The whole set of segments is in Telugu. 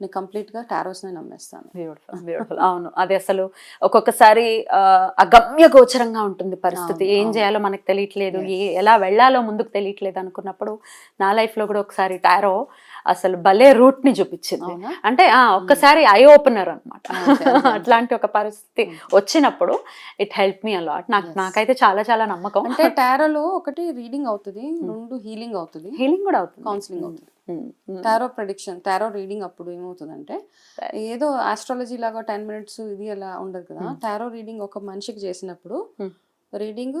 నేను కంప్లీట్గా టారోస్నే నమ్మేస్తాను. బ్యూటిఫుల్ బ్యూటిఫుల్ అవును. అది అసలు ఒక్కొక్కసారి అగమ్య గోచరంగా ఉంటుంది పరిస్థితి. ఏం. చేయాలో మనకు తెలియట్లేదు. ఏ ఎలా వెళ్ళాలో ముందుకు తెలియట్లేదు అనుకున్నప్పుడు నా లైఫ్లో కూడా ఒకసారి టారో అసలు భలే రూట్ని చూపించింది అంటే ఒక్కసారి ఐ ఓపెనర్ అనమాట. అట్లాంటి ఒక పరిస్థితి వచ్చినప్పుడు ఇట్ హెల్ప్ మీ అలాట్. నాకు. నాకైతే చాలా చాలా నమ్మకం. అంటే టారోలో ఒకటి రీడింగ్ అవుతుంది రెండు హీలింగ్ అవుతుంది. హీలింగ్ కూడా అవుతుంది. కౌన్సిలింగ్ అవుతుంది. టారో ప్రెడిక్షన్ టారో రీడింగ్ అప్పుడు ఏమవుతుందంటే. ఏదో ఆస్ట్రాలజీ లాగా టెన్ మినిట్స్ ఇది అలా ఉండదు కదా. టారో రీడింగ్ ఒక మనిషికి చేసినప్పుడు. Reading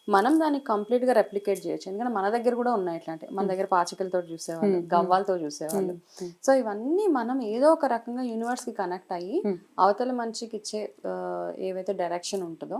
మనం దాన్ని కంప్లీట్గా రెప్లికేట్ చేయొచ్చు ఎందుకంటే మన దగ్గర కూడా ఉన్నాయి ఇట్లాంటి మన దగ్గర పాచికలతో చూసేవాళ్ళు. గవ్వాలతో చూసేవాళ్ళు సో ఇవన్నీ మనం ఏదో ఒక రకంగా యూనివర్స్కి కనెక్ట్ అయ్యి. అవతల మనిషికి ఇచ్చే ఏవైతే డైరెక్షన్ ఉంటుందో.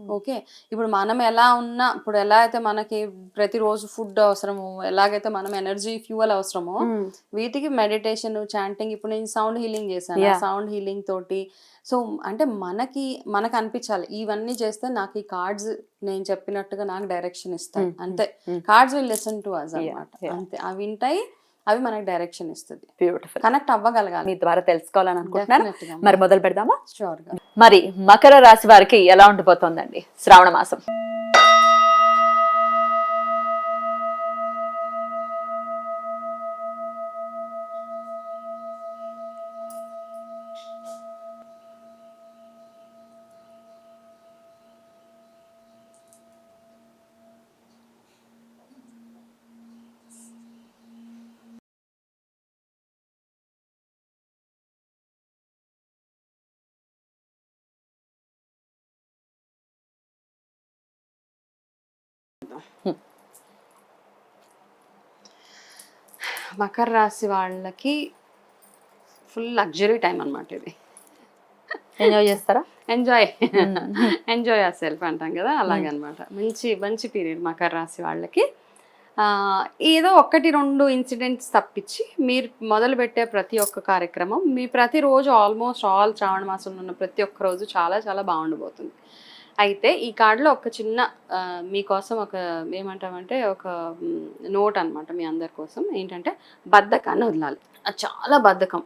ఓకే. ఇప్పుడు మనం ఎలా ఉన్నా ఇప్పుడు ఎలా అయితే మనకి ప్రతిరోజు ఫుడ్ అవసరమో ఎలాగైతే మనం ఎనర్జీ ఫ్యూయల్ అవసరమో. వీటికి మెడిటేషన్ చాంటింగ్ ఇప్పుడు నేను సౌండ్ హీలింగ్ చేశాను. సౌండ్ హీలింగ్ తోటి సో అంటే మనకి మనకు అనిపించాలి. ఇవన్నీ చేస్తే నాకు ఈ కార్డ్స్ నేను చెప్పినట్టుగా నాకు డైరెక్షన్ ఇస్తాయి. Mm, అంతే. Cards will lesson to us Yeah, అనమాట. అంతే. అవి వింటాయి అవి మనకి డైరెక్షన్ ఇస్తుంది. Beautiful connect అవ్వగలగాలి. మీ ద్వారా తెలుసుకోవాలని అనుకుంటున్నాను. మరి మొదలు పెడదామా? Sure గా. మరి మకర రాశి వారికి ఎలా ఉండిపోతుందండి? శ్రావణ మాసం. మకర రాశి వాళ్ళకి ఫుల్ లగ్జరీ టైం అనమాట ఇది. ఎంజాయ్ చేస్తారా? ఎంజాయ్ ఎంజాయ్ ఆ సెల్ఫ్ అంటాం కదా అలాగే hmm. అనమాట మంచి మంచి పీరియడ్ మకర రాశి వాళ్ళకి. ఏదో ఒకటి రెండు ఇన్సిడెంట్స్ తప్పించి మీరు మొదలు పెట్టే ప్రతి ఒక్క కార్యక్రమం మీ ప్రతిరోజు ఆల్మోస్ట్ ఆల్ శ్రావణ మాసంలో ఉన్న ప్రతి ఒక్క రోజు చాలా చాలా బాగుండబోతుంది. అయితే ఈ కార్డులో ఒక చిన్న మీకోసం ఒక ఏమంటామంటే ఒక నోట్ అనమాట మీ అందరి కోసం. ఏంటంటే బద్ధకాన్ని వదలాలి. అది చాలా బద్ధకం.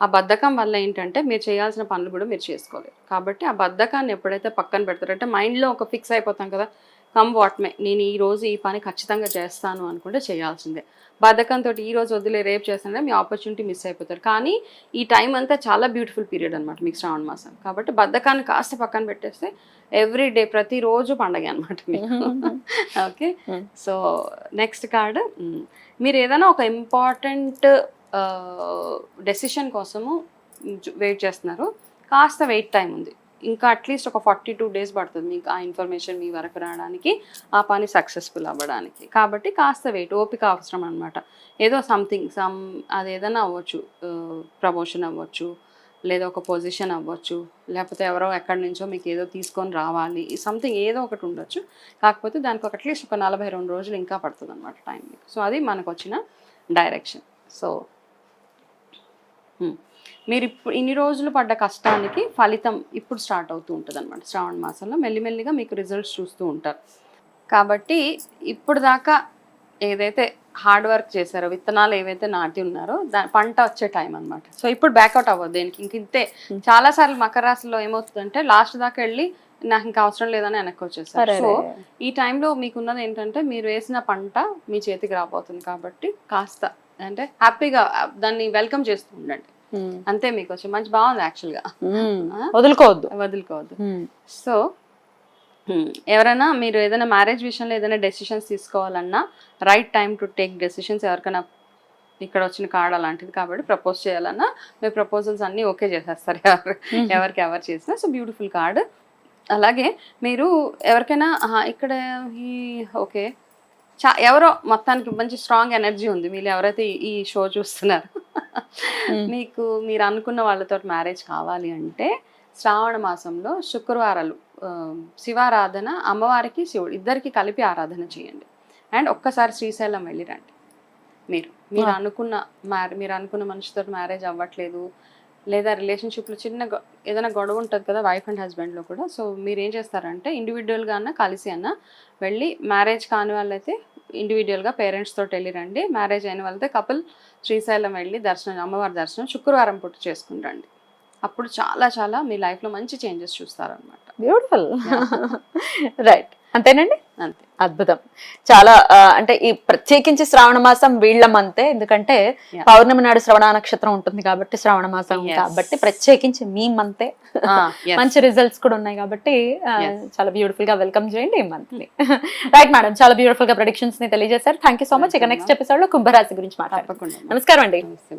ఆ బద్ధకం వల్ల ఏంటంటే మీరు చేయాల్సిన పనులు కూడా మీరు చేసుకోలేరు. కాబట్టి ఆ బద్ధకాన్ని ఎప్పుడైతే పక్కన పెడతారో అంటే మైండ్లో ఒక ఫిక్స్ అయిపోతాం కదా కమ్ వాట్ మే నేను ఈ రోజు ఈ పని ఖచ్చితంగా చేస్తాను అనుకుంటే చేయాల్సిందే. బద్ధకంతో ఈ రోజు వదిలే రేపు చేస్తానంటే మీ ఆపర్చునిటీ మిస్ అయిపోతారు. కానీ ఈ టైం అంతా చాలా బ్యూటిఫుల్ పీరియడ్ అనమాట మీకు శ్రావణ మాసం. కాబట్టి బద్ధకాన్ని కాస్త పక్కన పెట్టేస్తే ఎవ్రీ డే ప్రతిరోజు పండగ అనమాట మీకు. ఓకే. సో నెక్స్ట్ కార్డ్ మీరు ఏదైనా ఒక ఇంపార్టెంట్ డెసిషన్ కోసము వెయిట్ చేస్తున్నారు. కాస్త వెయిట్ టైం ఉంది. ఇంకా అట్లీస్ట్ ఒక ఫార్టీ టూ డేస్ పడుతుంది మీకు ఆ ఇన్ఫర్మేషన్ మీ వరకు రావడానికి ఆ పని సక్సెస్ఫుల్ అవ్వడానికి. కాబట్టి కాస్త వెయిట్ ఓపిక అవసరం అనమాట ఏదో సంథింగ్ సమ్ అది ఏదైనా అవ్వచ్చు ప్రమోషన్ అవ్వచ్చు లేదా ఒక పొజిషన్ అవ్వచ్చు లేకపోతే ఎవరో ఎక్కడి నుంచో మీకు ఏదో తీసుకొని రావాలి సంథింగ్ ఏదో ఒకటి ఉండొచ్చు. కాకపోతే దానికి ఒక అట్లీస్ట్ ఒక నలభై రెండు రోజులు ఇంకా పడుతుంది అనమాట టైం సో అది మనకు వచ్చిన డైరెక్షన్ సో hmm. మీరు ఇప్పుడు ఇన్ని రోజులు పడ్డ కష్టానికి ఫలితం ఇప్పుడు స్టార్ట్ అవుతూ ఉంటుంది అనమాట శ్రావణ మాసంలో మెల్లిమెల్లిగా మీకు రిజల్ట్స్ చూస్తూ ఉంటారు. కాబట్టి ఇప్పుడు దాకా ఏదైతే హార్డ్ వర్క్ చేశారో విత్తనాలు ఏవైతే నాటి ఉన్నారో దా పంట వచ్చే టైం అన్నమాట. సో ఇప్పుడు బ్యాక్అవుట్ అవ్వదు దేనికి. ఇంక ఇంతే. చాలా సార్లు మకర రాశిలో ఏమవుతుందంటే లాస్ట్ దాకా వెళ్ళి నాకు ఇంకా అవసరం లేదని వెనక్కి వచ్చేసారు. సరే సో ఈ టైంలో మీకున్నది ఏంటంటే మీరు వేసిన పంట మీ చేతికి రాబోతుంది కాబట్టి కాస్త అంటే హ్యాపీగా దాన్ని వెల్కమ్ చేస్తూ ఉండండి. అంతే మీకు వచ్చి మంచి బాగుంది యాక్చువల్గా వదులుకోవద్దు. వదులుకోవద్దు. Hmm. సో హ్మ్, ఎవరైనా మీరు ఏదైనా మ్యారేజ్ విషయంలో ఏదైనా డెసిషన్స్ తీసుకోవాలన్నా right time to take decisions ఎవరికైనా ఇక్కడ వచ్చిన కార్డ్ అలాంటిది కాబట్టి ప్రపోజ్ చేయాలన్నా మీ ప్రపోజల్స్ అన్నీ ఓకే చేసేస్తారు ఎవరు. ఎవరికి ఎవరు చేసినా. సో బ్యూటిఫుల్ కార్డ్ అలాగే మీరు ఎవరికైనా ఇక్కడ ఈ ఓకే. చా ఎవరో మొత్తానికి మంచి స్ట్రాంగ్ ఎనర్జీ ఉంది. మీరు ఎవరైతే ఈ- షో చూస్తున్నారు. మీకు మీరు అనుకున్న వాళ్ళతో మ్యారేజ్ కావాలి అంటే శ్రావణ మాసంలో శుక్రవారాలు శివారాధన అమ్మవారికి శివుడు ఇద్దరికి కలిపి ఆరాధన చేయండి. అండ్ ఒక్కసారి శ్రీశైలం వెళ్ళి రండి. మీరు మీరు Ah. అనుకున్న మ్యారే మీరు అనుకున్న మనిషితో మ్యారేజ్ అవ్వట్లేదు. లేదా రిలేషన్షిప్లో చిన్న ఏదైనా గొడవ ఉంటుంది కదా వైఫ్ అండ్ హస్బెండ్లో కూడా. సో మీరు ఏం చేస్తారంటే ఇండివిజువల్గా అన్న కలిసి అన్న వెళ్ళి మ్యారేజ్ కాని వాళ్ళైతే ఇండివిజువల్గా పేరెంట్స్ తోటి వెళ్ళి రండి మ్యారేజ్ అయిన వాళ్ళైతే కపుల్ శ్రీశైలం వెళ్ళి దర్శనం అమ్మవారి దర్శనం శుక్రవారం పుట్టు చేసుకుని రండి అప్పుడు చాలా చాలా మీ లైఫ్లో మంచి చేంజెస్ చూస్తారనమాట బ్యూటిఫుల్ రైట్ అంతేనండి? అంతే. అద్భుతం. చాలా అంటే ఈ ప్రత్యేకించి శ్రావణ మాసం వీళ్ళ మంతే ఎందుకంటే. పౌర్ణమి నాడు శ్రవణ నక్షత్రం ఉంటుంది కాబట్టి శ్రావణ మాసం. కాబట్టి ప్రత్యేకించి మీ మంతే. మంచి రిజల్ట్స్ కూడా ఉన్నాయి కాబట్టి. చాలా బ్యూటిఫుల్గా వెల్కమ్ చేయండి ఈ మంత్ని రైట్ మేడం చాలా బ్యూటిఫుల్గా ప్రొడిక్షన్స్ని తెలియజేశారు. థ్యాంక్ యూ సో మచ్ ఇక నెక్స్ట్ ఎపిసోడ్లో కుంభరాశి గురించి మాట్లాడతాం తప్పకుండా నమస్కారం అండి.